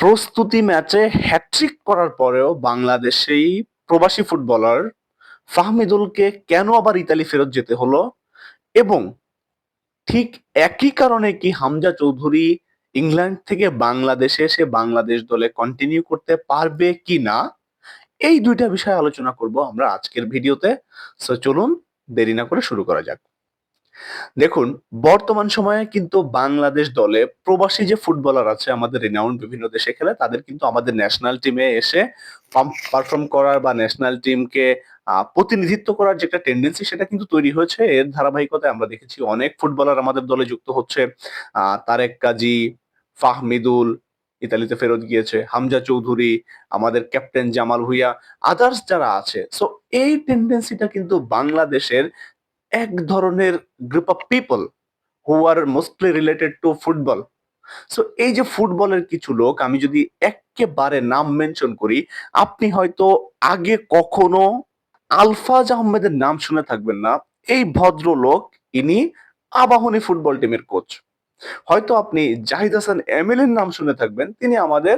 প্রস্তুতি ম্যাচে হ্যাট্রিক করার পরেও বাংলাদেশেই প্রবাসী ফুটবলার ফাহমিদুলকে কেন আবার ইতালি ফেরত যেতে হলো? এবং ঠিক একই কারণে কি হামজা চৌধুরী ইংল্যান্ড থেকে বাংলাদেশে এসে বাংলাদেশ দলে কন্টিনিউ করতে পারবে কি না? এই দুইটা বিষয় আলোচনা করব আমরা আজকের ভিডিওতে। সো চলুন দেরি না করে শুরু করা যাক। দেখুন, বর্তমান সময়ে কিন্তু বাংলাদেশ দলে প্রবাসী যে ফুটবলার আছে আমাদের রিনাউন্ড বিভিন্ন দেশে খেলে, তাদের কিন্তু আমাদের ন্যাশনাল টিমে এসে পারফর্ম করার বা ন্যাশনাল টিমকে প্রতিনিধিত্ব করার যে একটা টেন্ডেন্সি সেটা কিন্তু তৈরি হয়েছে। এর ধারাবাহিকতায় আমরা দেখেছি অনেক ফুটবলার আমাদের দলে যুক্ত হচ্ছে। তারেক কাজী, ফাহমিদুল, ইতালিতে ফেরত গিয়েছে, হামজা চৌধুরী, আমাদের ক্যাপ্টেন জামাল ভুইয়া আদার্স যারা আছে। সো এই টেন্ডেন্সিটা কিন্তু বাংলাদেশের এক ধরনের group of people who are mostly related to football so এই যে ফুটবলের কিছু লোক, আমি যদি একেবারে নাম মেনশন করি, আপনি হয়তো আগে কখনো আলফাজ আহমেদের নাম শুনে থাকবেন না। এই ভদ্রলোক, ইনি আবাহনী ফুটবল টিমের কোচ হয়তো আপনি জাহিদ হাসান এমএলএর নাম শুনে থাকবেন, তিনি আমাদের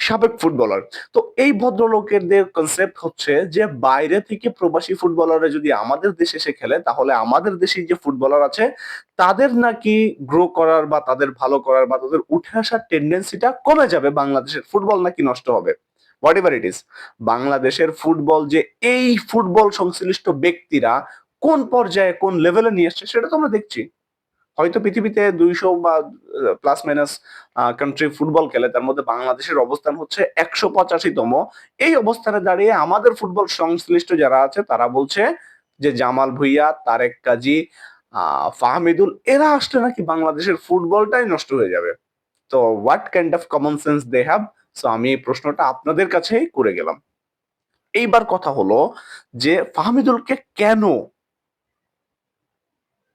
সাবেক ফুটবলার। তো এই ভদ্রলোকেরদের কনসেপ্ট হচ্ছে যে, বাইরে থেকে প্রবাসী ফুটবলাররা যদি আমাদের দেশে এসে খেলে, তাহলে আমাদের দেশে যে ফুটবলার আছে, তাদের নাকি গ্রো করার বা তাদের ভালো করার বা তাদের উঠে আসার টেন্ডেন্সিটা কমে যাবে, বাংলাদেশের ফুটবল নাকি নষ্ট হবে? হোয়াট এভার ইট ইস বাংলাদেশের ফুটবল যে এই ফুটবল সংশ্লিষ্ট ব্যক্তিরা কোন পর্যায়ে কোন লেভেলে নিয়ে আসছে সেটা তো আমরা দেখছি। হয়তো পৃথিবীতে দুইশো বা প্লাস মাইনাস কান্ট্রি ফুটবল খেলে তার মধ্যে বাংলাদেশের অবস্থান হচ্ছে একশো পঁচাশিতম। এই অবস্থানে দাঁড়িয়ে আমাদের ফুটবল সংশ্লিষ্ট যারা আছে, তারা বলছে যে জামাল ভুইয়া, তারেক কাজী ফাহমিদুল, এরা আসলে নাকি বাংলাদেশের ফুটবলটাই নষ্ট হয়ে যাবে। তো what kind of common sense they have so আমি এই প্রশ্নটা আপনাদের কাছেই করে গেলাম। এইবার কথা হলো যে ফাহমিদুলকে কেন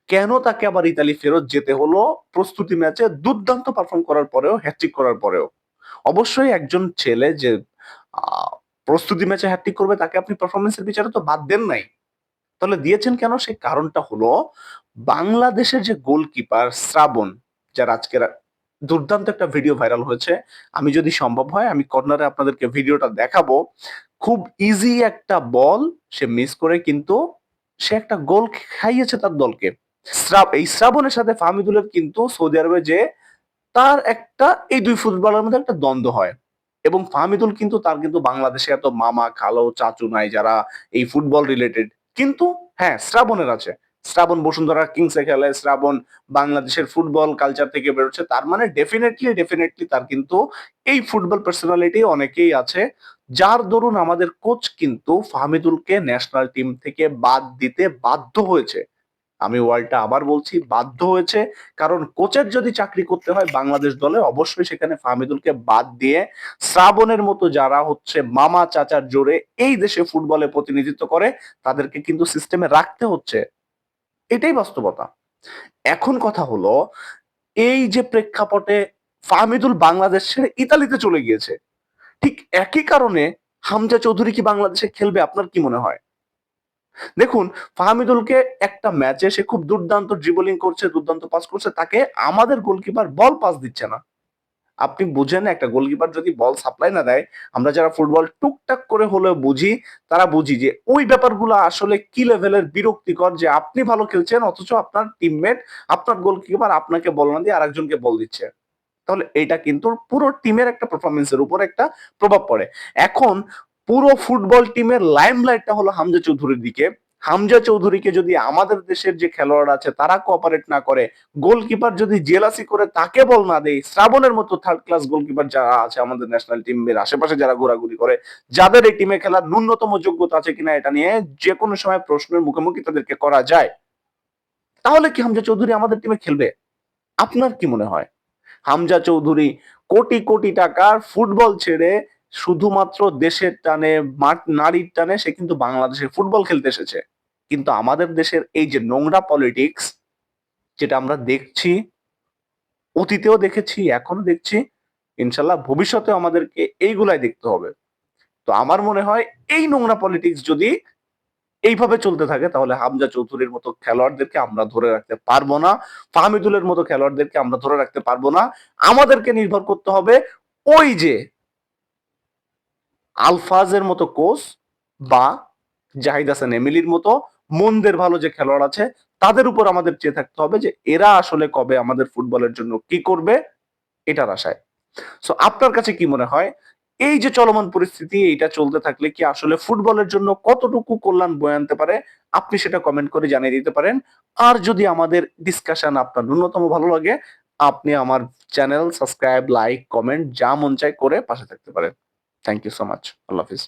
কেন তাকে আবার ইতালি ফেরত যেতে হলো? প্রস্তুতি ম্যাচে দুর্দান্ত পারফর্ম করার পরেও হ্যাট্রিক করার পরেও। অবশ্যই একজন ছেলে যে প্রস্তুতি ম্যাচে হ্যাট্রিক করবে, তাকে আপনি পারফরমেন্সের বিচারে তো বাদ দেন নাই। তাহলে দিয়েছেন কেন? সেই কারণটা হলো, বাংলাদেশের যে গোলকিপার শ্রাবণ, যার আজকের দুর্দান্ত একটা ভিডিও ভাইরাল হয়েছে, আমি যদি সম্ভব হয়, আমি কর্নারে আপনাদেরকে ভিডিওটা দেখাবো। খুব ইজি একটা বল সে মিস করে, কিন্তু সে একটা গোল খাইয়েছে তার দলকে। এই শ্রাবণের সাথে ফাহমিদুলের কিন্তু সৌদি আরবে যে তার একটা, এই দুই ফুটবলের মধ্যে একটা দ্বন্দ্ব হয়। এবং ফাহমিদুল কিন্তু তার কিন্তু বাংলাদেশে এত মামা, খালো, চাচু নাই যারা এই ফুটবল রিলেটেড কিন্তু হ্যাঁ শ্রাবণের আছে। শ্রাবণ বসুন্ধরা কিংসে খেলে, শ্রাবণ বাংলাদেশের ফুটবল কালচার থেকে বেরোচ্ছে। তার মানে ডেফিনেটলি ডেফিনেটলি তার কিন্তু এই ফুটবল পার্সোনালিটি অনেকেই আছে। যার দরুন আমাদের কোচ কিন্তু ফাহমিদুলকে ন্যাশনাল টিম থেকে বাদ দিতে বাধ্য হয়েছে। আমি ওয়ার্ল্ডটা আবার বলছি, বাধ্য হয়েছে। কারণ কোচের যদি চাকরি করতে হয় বাংলাদেশ দলে, অবশ্যই সেখানে ফাহমিদুলকে বাদ দিয়ে শ্রাবণের মতো যারা হচ্ছে মামা চাচার জোরে এই দেশে ফুটবলে প্রতিনিধিত্ব করে, তাদেরকে কিন্তু সিস্টেমে রাখতে হচ্ছে। এটাই বাস্তবতা। এখন কথা হলো, এই যে প্রেক্ষাপটে ফাহমিদুল বাংলাদেশ ছেড়ে ইতালিতে চলে গিয়েছে, ঠিক একই কারণে হামজা চৌধুরী কি বাংলাদেশে খেলবে? আপনার কি মনে হয়? দেখুন ফাহমিদুলকে একটা ম্যাচে সে খুব দুর্দান্ত ড্রিবলিং করছে, দুর্দান্ত পাস করছে, তাকে আমাদের গোলকিপার বল পাস দিচ্ছে না। আপনি বুঝেন, একটা গোলকিপার যদি বল সাপ্লাই না দেয়, আমরা যারা ফুটবল টুকটাক করে হলেও বুঝি, তারা বুঝি যে ওই ব্যাপারগুলো আসলে কি লেভেলের বিরক্তিকর যে আপনি ভালো খেলছেন, অথচ আপনার টিমমেট আপনার গোলকিপার আপনাকে বল না দিয়ে আরেকজনকে বল দিচ্ছে। তাহলে এটা কিন্তু পুরো টিমের একটা পারফরমেন্সের উপর একটা প্রভাব পড়ে। এখন পুরো ফুটবল টিমের লাইমলাইটটা হলো হামজা চৌধুরীর দিকে। হামজা চৌধুরীকে যদি আমাদের দেশের যে খেলোয়াড় আছে, তারা কোঅপারেট না করে গোলকিপার যদি জেলাসি করে তাকে বল না দেয়, শ্রাবণের মতো থার্ড ক্লাস গোলকিপার যারা আছে আমাদের ন্যাশনাল টিমের আশেপাশে যারা ঘোরাঘুরি করে, যাদের এই টিমে খেলার ন্যূনতম যোগ্যতা আছে কিনা এটা নিয়ে যে কোনো সময় প্রশ্নের মুখোমুখি তাদেরকে করা যায়। তাহলে কি হামজা চৌধুরী আমাদের টিমে খেলবে? আপনার কি মনে হয়? হামজা চৌধুরী কোটি কোটি টাকার ফুটবল ছেড়ে শুধুমাত্র দেশের টানে নারীর টানে সে কিন্তু বাংলাদেশের ফুটবল খেলতে এসেছে। কিন্তু আমাদের দেশের এই যে নোংরা পলিটিক্স যেটা আমরা দেখছি, অতীতেও দেখেছি এখনও দেখছি, ইনশাল্লাহ ভবিষ্যতে আমাদেরকে এইগুলাই দেখতে হবে। তো আমার মনে হয় এই নোংরা পলিটিক্স যদি এইভাবে চলতে থাকে, তাহলে হামজা চৌধুরীর মতো খেলোয়াড়দেরকে আমরা ধরে রাখতে পারব না, ফাহমিদুলের মতো খেলোয়াড়দেরকে আমরা ধরে রাখতে পারব না। আমাদেরকে নির্ভর করতে হবে ওই যে আলফাজের মতো কোচ বা জাহিদ হাসান এমিলির মতো মন্দের ভালো যে খেলোয়াড় আছে, তাদের উপর আমাদের চেয়ে থাকতে হবে যে এরা আসলে কবে আমাদের ফুটবলের জন্য কি করবে, এটার আশায়। সো আপনার কাছে কি মনে হয়? এই যে চলমান পরিস্থিতি, এইটা চলতে থাকলে কি আসলে ফুটবলের জন্য কতটুকু কল্যাণ বয়ে আনতে পারে? আপনি সেটা কমেন্ট করে জানিয়ে দিতে পারেন। আর যদি আমাদের ডিসকাশন আপনার ন্যূনতম ভালো লাগে, আপনি আমার চ্যানেল সাবস্ক্রাইব লাইক কমেন্ট যা মন চায় করে পাশে থাকতে পারেন। Thank you so much Allah Hafiz